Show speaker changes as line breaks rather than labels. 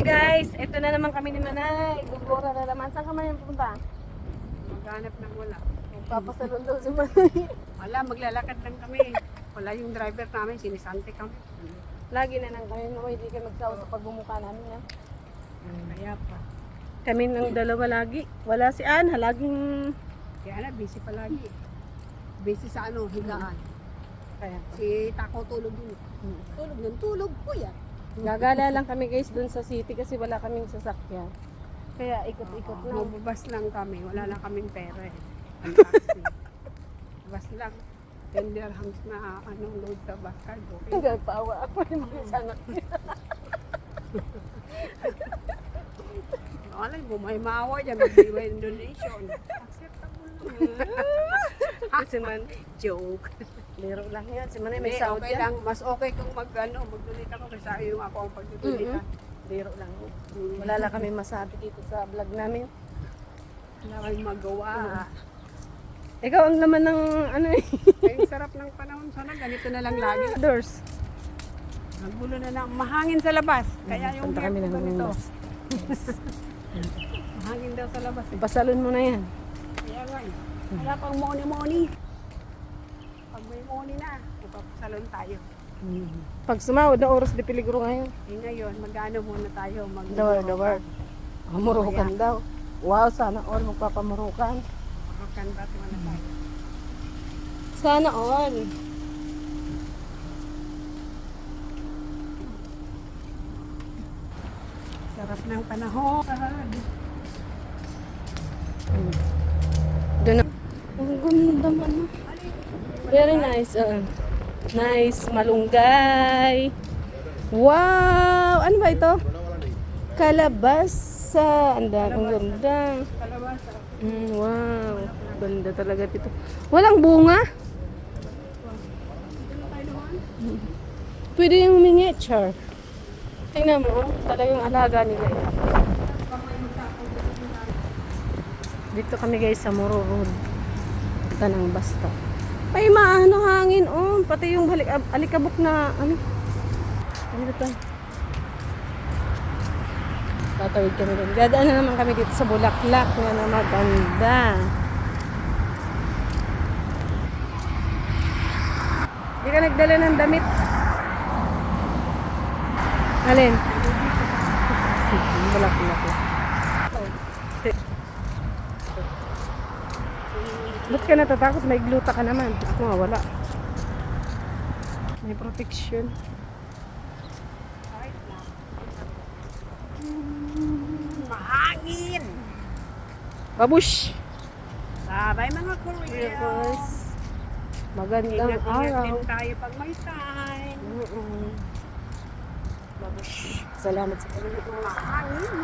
Guys, ito na naman kami ni Manay. Gugura na naman. Saan ka man yung pupunta?
Maghanap ng wala.
Magpapasalon daw si Manay.
Wala, maglalakad lang kami. Wala yung driver namin, sinisante kami.
Lagi na lang kami no, hindi kayo magsawa sa pagbumuka namin. Ha?
Kaya pa.
Kami ng dalawa lagi. Wala si Ann, halaging...
Kaya na, busy palagi. Busy sa ano, higaan.
Kaya.
Si Tako tulog din. Tulog ng tulog, kuya.
Gagala lang kami guys dun sa city kasi wala kaming sasakyan. Kaya ikot-ikot na.
Magbabas lang kami, wala lang kaming pera eh. Ang taxi. Bas lang. 10 dirhams na anong load sa bus card. Okay.
Hanggang paawa ako yung mga sanak.
Alay mo, may maawa dyan, magbibay ng donation. Acceptable naman.
Kasi man,
Joke.
Liro lang yan. Si Manay may sahod
okay
yan.
lang. Mas okay kung mag, ano, mag-donate ako kaysa yung ako ang pag-donate.
Liro lang. Wala lang kami masabi dito sa vlog namin.
Wala kayong magawa.
Ikaw ang laman ng ano eh.
Ay, sarap ng panahon. Sana ganito na lang lagi.
Doors.
Nagulo na lang. Mahangin sa labas. Kaya yung
Punta kami ng
ganito.
mas.
Mahangin daw sa labas. Eh.
Pasalon mo na yan.
Kaya nga eh. Wala pang money-money. May money na, ipapasalon tayo.
Pag sumahod na oras di peligro ngayon.
Eh ngayon, mag-ano muna tayo. Mag
Dawar, dawar. Mamurukan daw. Wow, sana all magpapamurukan.
Makan ba muna tayo.
Sana all.
Sarap ng panahon.
Doon na. Very nice. Uh, nice. Malunggay. Wow! Ano ba ito? Kalabasa. Ang dami. Ang ganda. Mm, wow. Ganda talaga dito. Walang bunga? Pwede yung miniature. Tingnan mo, talagang alaga nila yan. Dito kami guys sa Moro Road. Tanang basta. May maano hangin oh, pati yung halik alikabok na ano. Ano to? Tatawid kami doon. Dadaan na naman kami dito sa Bulaklak nga na maganda. Hindi ka nagdala ng damit. Alin? Bulaklak. Ba't ka natatakot? May gluta ka naman. Ako nga, wala. May protection.
Mahangin!
Babush!
Bye-bye mga Koreans!
Magandang
Ingat-ingat
araw.
din tayo pag may time.
Mm-mm. Babush. Salamat sa panonood.
Mahangin!